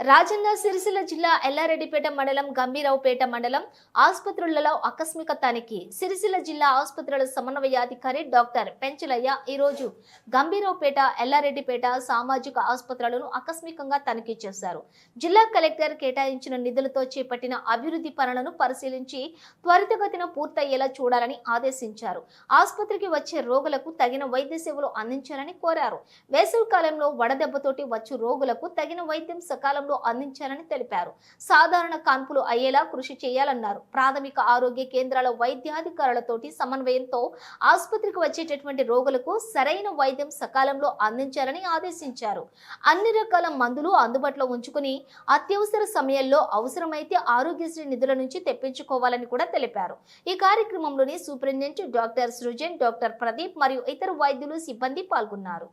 రాజన్న సిరిసిల్ల జిల్లా ఎల్లారెడ్డిపేట మండలం గంభీరావుపేట మండలం ఆసుపత్రులలో ఆకస్మిక తనిఖీ సిరిసిల్ల జిల్లా ఆసుపత్రుల సమన్వయాధికారి డాక్టర్ పెంచలయ్య ఈరోజు గంభీరావుపేట ఎల్లారెడ్డిపేట సామాజిక ఆసుపత్రులను ఆకస్మికంగా తనిఖీ చేశారు. జిల్లా కలెక్టర్ కేటాయించిన నిధులతో చేపట్టిన అభివృద్ధి పనులను పరిశీలించి త్వరితగతిన పూర్తయ్యేలా చూడాలని ఆదేశించారు. ఆసుపత్రికి వచ్చే రోగులకు తగిన వైద్య సేవలు అందించాలని కోరారు. వేసవి కాలంలో వడదెబ్బతోటి వచ్చు రోగులకు తగిన వైద్యం సకాలంలో అందించాలని తెలిపారు. సాధారణ కాన్పులు అయ్యేలా కృషి చేయాలన్నారు. ప్రాథమిక ఆరోగ్య కేంద్రాల వైద్యాధికారులతోటి సమన్వయంతో ఆసుపత్రికి వచ్చేటటువంటి రోగులకు సరైన వైద్యం సకాలంలో అందించాలని ఆదేశించారు. అన్ని రకాల మందులు అందుబాటులో ఉంచుకుని అత్యవసర సమయంలో అవసరమైతే ఆరోగ్యశ్రీ నిధుల నుంచి తెప్పించుకోవాలని కూడా తెలిపారు. ఈ కార్యక్రమంలోని superintendent doctor Srujan doctor Pradeep మరియు ఇతర వైద్యులు సిబ్బంది పాల్గొన్నారు.